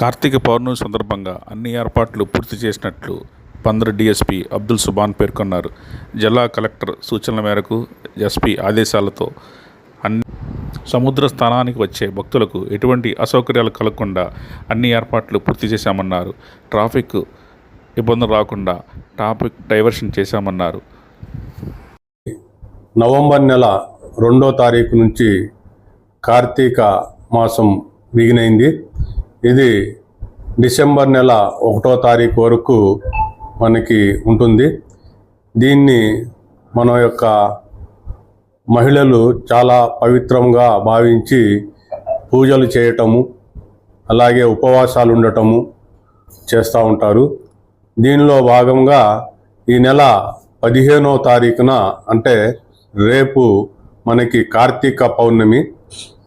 కార్తీక పౌర్ణమి సందర్భంగా అన్ని ఏర్పాట్లు పూర్తి చేసినట్లు పందరు డీఎస్పీ అబ్దుల్ సుబాన్ పేర్కొన్నారు. జిల్లా కలెక్టర్ సూచనల మేరకు ఎస్పీ ఆదేశాలతో అన్ని సముద్ర స్థానానికి వచ్చే భక్తులకు ఎటువంటి అసౌకర్యాలు కలగకుండా అన్ని ఏర్పాట్లు పూర్తి చేశామన్నారు. ట్రాఫిక్ ఇబ్బందులు రాకుండా ట్రాఫిక్ డైవర్షన్ చేశామన్నారు. నవంబర్ నెల రెండో తారీఖు నుంచి కార్తీక మాసం బిగినైంది ఇది డిసెంబర్ నెల ఒకటో తారీఖు వరకు మనకి ఉంటుంది. దీన్ని మన యొక్క మహిళలు చాలా పవిత్రంగా భావించి పూజలు చేయటము అలాగే ఉపవాసాలు ఉండటము చేస్తూ ఉంటారు. దీనిలో భాగంగా ఈ నెల పదిహేనో తారీఖున అంటే రేపు మనకి కార్తీక పౌర్ణమి.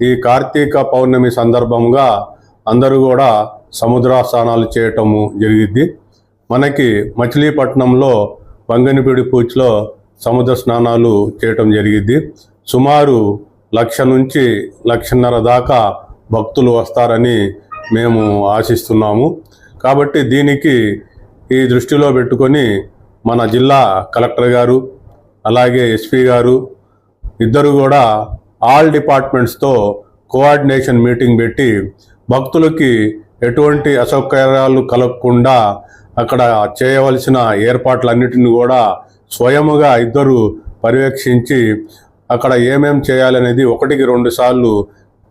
ఈ కార్తీక పౌర్ణమి సందర్భంగా అందరూ కూడా సముద్ర స్నానాలు చేయటము జరిగిద్ది. మనకి మచిలీపట్నంలో బంగనిపిడి పూచ్లో సముద్ర స్నానాలు చేయటం జరిగిద్ది. సుమారు లక్ష నుంచి లక్షన్నర దాకా భక్తులు వస్తారని మేము ఆశిస్తున్నాము. కాబట్టి దీనికి ఈ దృష్టిలో పెట్టుకొని మన జిల్లా కలెక్టర్ గారు అలాగే ఎస్పీ గారు ఇద్దరు కూడా ఆల్ డిపార్ట్మెంట్స్తో కోఆర్డినేషన్ మీటింగ్ పెట్టి భక్తులకి ఎటువంటి అసౌకర్యాలు కలగకుండా అక్కడ చేయవలసిన ఏర్పాట్లన్నిటిని కూడా స్వయముగా ఇద్దరు పర్యవేక్షించి అక్కడ ఏమేం చేయాలనేది ఒకటికి రెండు సార్లు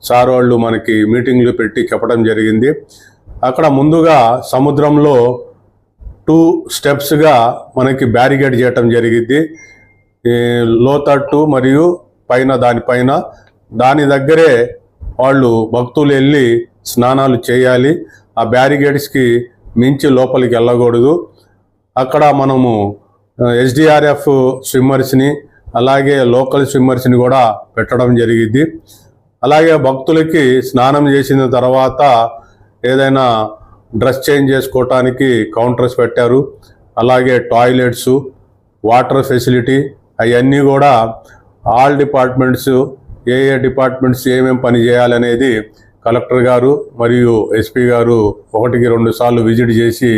సార్ వాళ్ళు మనకి మీటింగ్లు పెట్టి చెప్పడం జరిగింది. అక్కడ ముందుగా సముద్రంలో టూ స్టెప్స్గా మనకి బ్యారిగేడ్ చేయటం జరిగింది. లోతట్టు మరియు పైన దానిపైన దాని దగ్గరే వాళ్ళు భక్తులు వెళ్ళి స్నానాలు చేయాలి. ఆ బ్యారిగేడ్స్కి మించి లోపలికి వెళ్ళకూడదు. అక్కడ మనము ఎస్డిఆర్ఎఫ్ స్విమ్మర్స్ని అలాగే లోకల్ స్విమ్మర్స్ని కూడా పెట్టడం జరిగింది. అలాగే భక్తులకి స్నానం చేసిన తర్వాత ఏదైనా డ్రెస్ చేంజ్ చేసుకోవటానికి కౌంటర్స్ పెట్టారు. అలాగే టాయిలెట్స్ వాటర్ ఫెసిలిటీ అవన్నీ కూడా ఆల్ డిపార్ట్మెంట్స్ ఏ ఏ డిపార్ట్మెంట్స్ ఏమేమి పని చేయాలనేది కలెక్టర్ గారు మరియు ఎస్పీ గారు ఒకటికి రెండు సార్లు విజిట్ చేసి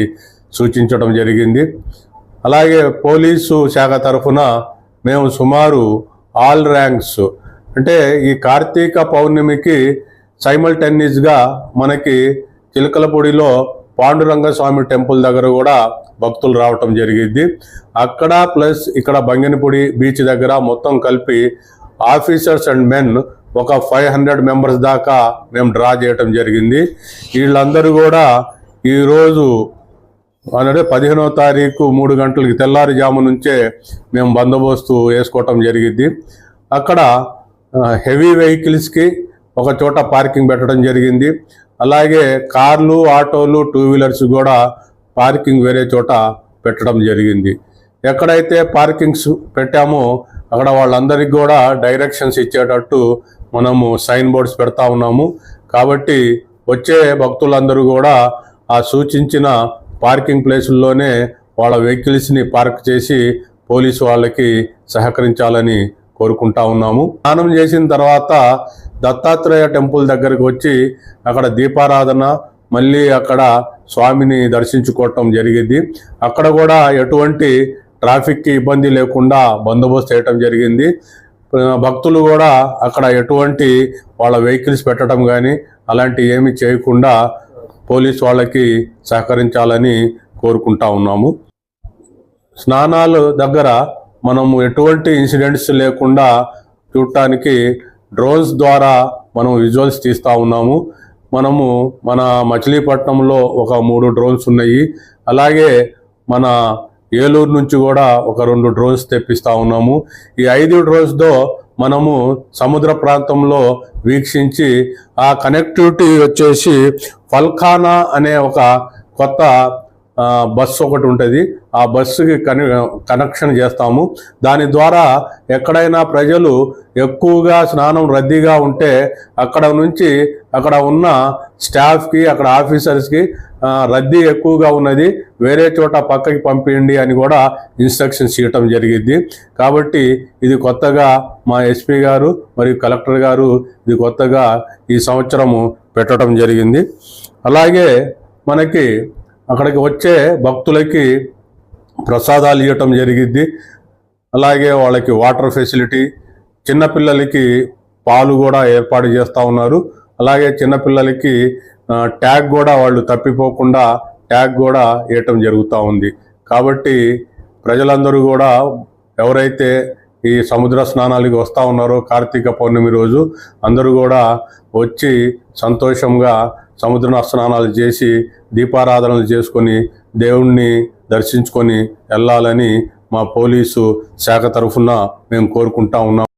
సూచించడం జరిగింది. అలాగే పోలీసు శాఖ తరఫున మేము సుమారు ఆల్ ర్యాంక్స్ అంటే ఈ కార్తీక పౌర్ణమికి సైమల్టెన్నిస్గా మనకి చిలకలపూడిలో పాండురంగ స్వామి టెంపుల్ దగ్గర కూడా భక్తులు రావటం జరిగింది. అక్కడ ప్లస్ ఇక్కడ బంగినపూడి బీచ్ దగ్గర మొత్తం కలిపి ఆఫీసర్స్ అండ్ మెన్ ఒక ఫైవ్ హండ్రెడ్ మెంబర్స్ దాకా మేము డ్రా చేయటం జరిగింది. వీళ్ళందరూ కూడా ఈరోజు అంటే పదిహేనో తారీఖు మూడు గంటలకి తెల్లారుజాము నుంచే మేము బందోబస్తు వేసుకోవటం జరిగింది. అక్కడ హెవీ వెహికల్స్కి ఒక చోట పార్కింగ్ పెట్టడం జరిగింది. అలాగే కార్లు ఆటోలు టూ వీలర్స్ కూడా పార్కింగ్ వేరే చోట పెట్టడం జరిగింది. ఎక్కడైతే పార్కింగ్స్ పెట్టామో అక్కడ వాళ్ళందరికీ కూడా డైరెక్షన్స్ ఇచ్చేటట్టు మనము సైన్ బోర్డ్స్ పెడతా ఉన్నాము. కాబట్టి వచ్చే భక్తులందరూ కూడా ఆ సూచించిన పార్కింగ్ ప్లేసుల్లోనే వాళ్ళ వెహికల్స్ని పార్క్ చేసి పోలీసు వాళ్ళకి సహకరించాలని కోరుకుంటా ఉన్నాము. స్నానం చేసిన తర్వాత దత్తాత్రేయ టెంపుల్ దగ్గరికి వచ్చి అక్కడ దీపారాధన మళ్ళీ అక్కడ స్వామిని దర్శించుకోవటం జరిగింది. అక్కడ కూడా ఎటువంటి ట్రాఫిక్కి ఇబ్బంది లేకుండా బందోబస్తు చేయటం జరిగింది. భక్తులు కూడా అక్కడ ఎటువంటి వాళ్ళ వెహికల్స్ పెట్టడం కానీ అలాంటి ఏమి చేయకుండా పోలీస్ వాళ్ళకి సహకరించాలని కోరుకుంటా ఉన్నాము. స్నానాలు దగ్గర మనము ఎటువంటి ఇన్సిడెంట్స్ లేకుండా చూడటానికి డ్రోన్స్ ద్వారా మనం విజువల్స్ తీస్తూ ఉన్నాము. మనము మన మచిలీపట్నంలో ఒక మూడు డ్రోన్స్ ఉన్నాయి. అలాగే మన ఏలూరు నుంచి కూడా ఒక రెండు డ్రోన్స్ తెప్పిస్తూ ఉన్నాము. ఈ ఐదు డ్రోన్స్తో మనము సముద్ర ప్రాంతంలో వీక్షించి ఆ కనెక్టివిటీ వచ్చేసి ఫల్ఖానా అనే ఒక కొత్త బస్సు ఒకటి ఉంటుంది. ఆ బస్సుకి కనె కనెక్షన్ చేస్తాము. దాని ద్వారా ఎక్కడైనా ప్రజలు ఎక్కువగా స్నానం రద్దీగా ఉంటే అక్కడ నుంచి అక్కడ ఉన్న స్టాఫ్కి అక్కడ ఆఫీసర్స్కి రద్దీ ఎక్కువగా ఉన్నది. వేరే చోట పక్కకి పంపించండి అని కూడా ఇన్స్ట్రక్షన్స్ ఇవ్వటం జరిగింది కాబట్టి ఇది కొత్తగా మా ఎస్పీ గారు మరియు కలెక్టర్ గారు ఇది కొత్తగా ఈ సంవత్సరము పెట్టడం జరిగింది. అలాగే మనకి అక్కడికి వచ్చే భక్తులకి ప్రసాదాలు ఇవ్వటం జరిగిద్ది. అలాగే వాళ్ళకి వాటర్ ఫెసిలిటీ చిన్నపిల్లలకి పాలు కూడా ఏర్పాటు చేస్తూ ఉన్నారు. అలాగే చిన్నపిల్లలకి ట్యాగ్ కూడా వాళ్ళు తప్పిపోకుండా ట్యాగ్ కూడా వేయటం జరుగుతూ ఉంది. కాబట్టి ప్రజలందరూ కూడా ఎవరైతే ఈ సముద్ర స్నానాలకి వస్తూ ఉన్నారో కార్తీక పౌర్ణమి రోజు అందరూ కూడా వచ్చి సంతోషంగా సముద్ర స్నానాలు చేసి దీపారాధనలు చేసుకొని దేవుణ్ణి దర్శించుకొని వెళ్ళాలని మా పోలీసు శాఖ తరఫున మేము కోరుకుంటా ఉన్నాం.